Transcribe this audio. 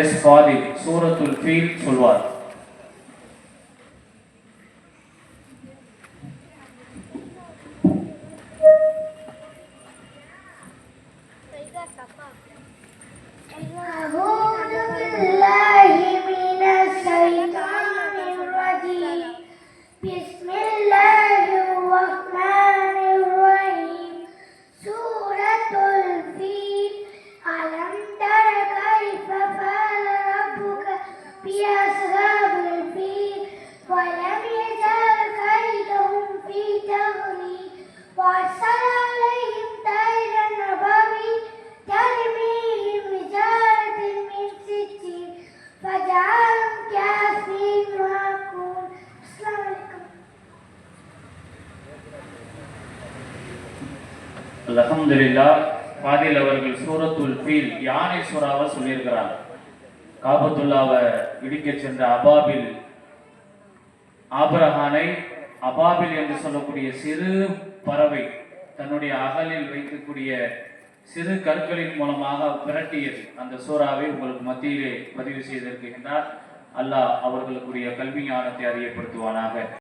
S ஃபாதில் சூரத்துல் ஃபீல் சொல்வார் أعوذ بالله من الشيطان الرجيم بسم ولم يزل كيدهم في تغليل وأرسل عليهم طيرا أبابيل ترميهم بجارة من سجيل فجعلهم كعصف مأكول السلام عليكم அல்ஹம்துலில்லா ஃபாதில் அவர்கள் சூரத்துல் ஃபீல் யானை சூறாவை சொல்லியிருக்கிறாங்க காபத்துல்லாவை இடிக்கச் சென்ற அபாபில் ஆபரகானை அபாபில் என்று சொல்லக்கூடிய சிறு பறவை தன்னுடைய அகலில் வைக்கக்கூடிய சிறு கற்களின் மூலமாக பிரட்டியது. அந்த சூறாவை உங்களுக்கு மத்தியிலே பதிவு செய்திருக்கின்றார். அல்லாஹ் அவர்களுக்குரிய கல்வி ஞானத்தை அறியப்படுத்துவானாக.